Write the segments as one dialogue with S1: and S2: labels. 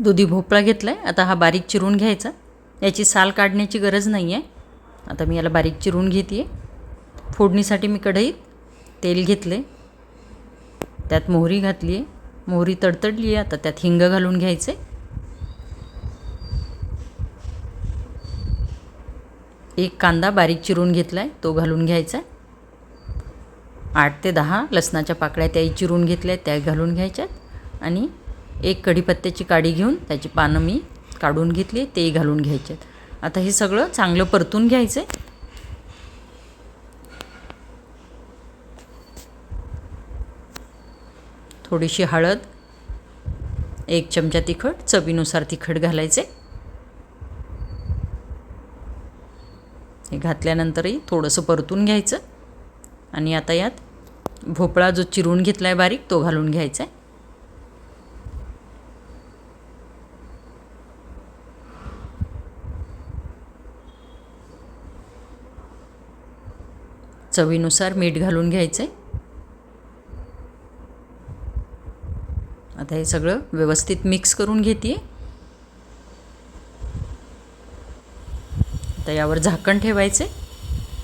S1: दुधी भोपळा घेतला आहे आता हा बारीक चिरून घ्यायचा. याची साल काढण्याची गरज नाही आहे आता मी याला बारीक चिरून घेते आहे फोडणीसाठी मी कढईत तेल घेतले त्यात मोहरी घातली आहे मोहरी तडतडली आहे आता त्यात हिंग घालून घ्यायचे एक कांदा बारीक चिरून घेतला आहे तो घालून घ्यायचा. आहे आठ ते दहा लसणाच्या पाकळ्या त्याही चिरून घेतल्या त्या घालून घ्यायच्यात. आणि एक कढीपत्त्याची काडी घेऊन त्याची पानं मी काढून घेतली तेही घालून घ्यायचे. आता हे सगळं चांगलं परतून घ्यायचं आहे थोडीशी हळद एक चमचा तिखट चवीनुसार तिखट घालायचे. हे घातल्यानंतरही थोडंसं परतून घ्यायचं. आणि आता यात भोपळा जो चिरून घेतला आहे बारीक तो घालून घ्यायचा आहे चवीनुसार मीठ घालून घ्यायचं आहे आता हे सगळं व्यवस्थित मिक्स करून घेते आता यावर झाकण ठेवायचे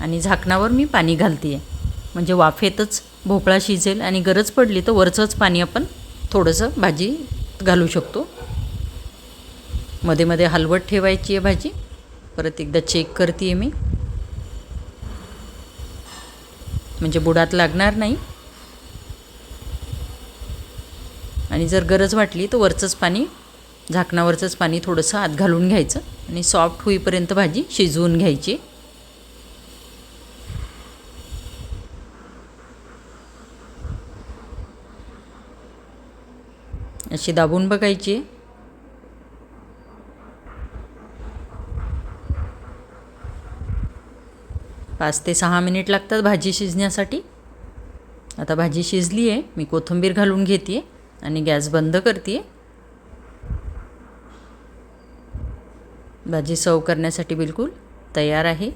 S1: आणि झाकणावर मी पाणी घालते आहे म्हणजे वाफेतच भोपळा शिजेल आणि गरज पडली तर वरचंच पाणी आपण थोडंसं भाजी घालू शकतो. मध्ये मध्ये हलवत ठेवायची आहे भाजी. परत एकदा चेक करते आहे मी. म्हणजे बुडात लागणार नाही. आणि जर गरज वाटली तर वरचंच पाणी झाकणावरचंच पाणी थोडंसं आत घालून घ्यायचं आणि सॉफ्ट होईपर्यंत भाजी शिजवून घ्यायची. अशी दाबून बघायची. पाच ते सहा मिनिट लागतात भाजी शिजण्यासाठी. आता भाजी शिजली आहे मी कोथिंबीर घालून घेते आहे आणि गॅस बंद करते भाजी सर्व करण्यासाठी बिलकुल तयार आहे.